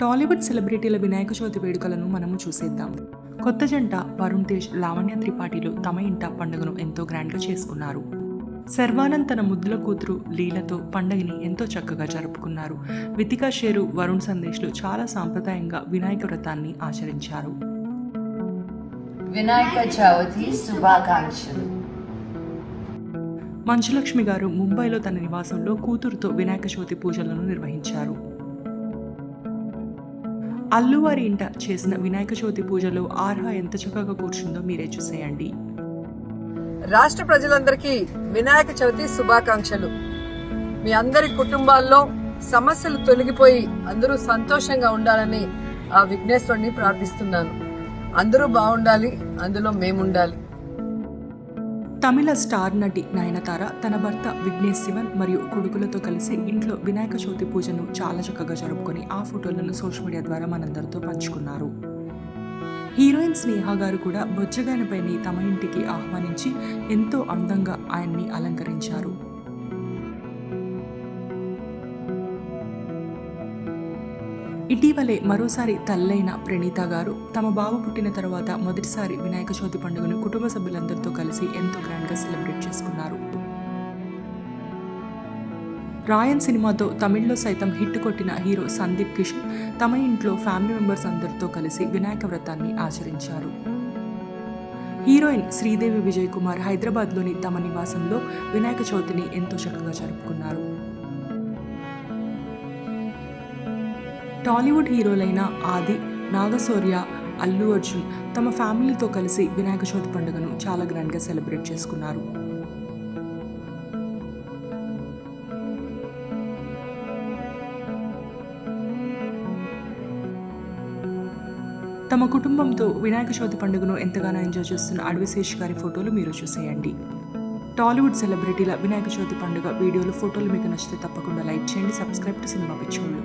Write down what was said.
టాలీవుడ్ సెలబ్రిటీల వినాయక చవితి వేడుకలను మనము చూసేద్దాం. కొత్త జంట వరుణ్ తేజ్ లావణ్య త్రిపాఠిలు తమ ఇంట పండుగను ఎంతో గ్రాండ్గా చేసుకున్నారు. శర్వానంద్ తన ముద్దుల కూతురు లీలతో పండుగని ఎంతో చక్కగా జరుపుకున్నారు. వితికా షేరు వరుణ్ సందేశ్లు చాలా సాంప్రదాయంగా వినాయక వ్రతాన్ని ఆచరించారు. వినాయక చవితి శుభాకాంక్షలు. మంచులక్ష్మి గారు ముంబైలో తన నివాసంలో కూతురుతో వినాయక చవితి పూజలను నిర్వహించారు. అల్లువారి ఇంట చేసిన వినాయక చవితి పూజలో ఆర్హ ఎంత చక్కగా కూర్చుందో మీరే చూసేయండి. రాష్ట్ర ప్రజలందరికీ వినాయక చవితి శుభాకాంక్షలు. మీ అందరి కుటుంబాల్లో సమస్యలు తొలగిపోయి అందరూ సంతోషంగా ఉండాలని ఆ విఘ్నేశ్వరుని ప్రార్థిస్తున్నాను. అందరూ బాగుండాలి అందులో మేముండాలి. తమిళ స్టార్ నటి నయనతార తన భర్త విఘ్నేష్ శివన్ మరియు కొడుకులతో కలిసి ఇంట్లో వినాయక చవితి పూజను చాలా చక్కగా జరుపుకొని ఆ ఫోటోలను సోషల్ మీడియా ద్వారా మనందరితో పంచుకున్నారు. హీరోయిన్ స్నేహ గారు కూడా బొజ్జగాయనపైని తమ ఇంటికి ఆహ్వానించి ఎంతో అందంగా ఆయన్ని అలంకరించారు. ఇటీవలే మరోసారి తల్లైన ప్రణీత గారు తమ బాబు పుట్టిన తర్వాత మొదటిసారి వినాయక చవితి పండుగను కుటుంబ సభ్యులందరితో కలిసి ఎంతో గ్రాండ్గా సెలబ్రేట్ చేసుకున్నారు. రాయన్ సినిమాతో తమిళ్ళో సైతం హిట్ కొట్టిన హీరో సందీప్ కిషన్ తమ ఇంట్లో ఫ్యామిలీ మెంబర్స్ అందరితో కలిసి వినాయక వ్రతాన్ని ఆచరించారు. హీరోయిన్ శ్రీదేవి విజయ్ కుమార్ హైదరాబాద్లోని తమ నివాసంలో వినాయక చవితిని ఎంతో చక్కగా జరుపుకున్నారు. టాలీవుడ్ హీరోలైన ఆది నాగశౌర్య అల్లు అర్జున్ తమ ఫ్యామిలీతో కలిసి వినాయక చవితి పండుగను చాలా గ్రాండ్గా సెలబ్రేట్ చేసుకున్నారు. తమ కుటుంబంతో వినాయక చవితి పండుగను ఎంతగానో ఎంజాయ్ చేస్తున్న అడవిశేష్ గారి ఫోటోలు మీరు చూసేయండి. టాలీవుడ్ సెలబ్రిటీల వినాయక చవితి పండుగ వీడియోలు ఫోటోలు మీకు నచ్చితే తప్పకుండా లైక్ చేయండి సబ్స్క్రైబ్ టు సినిమా పిచ్చోళ్ళు.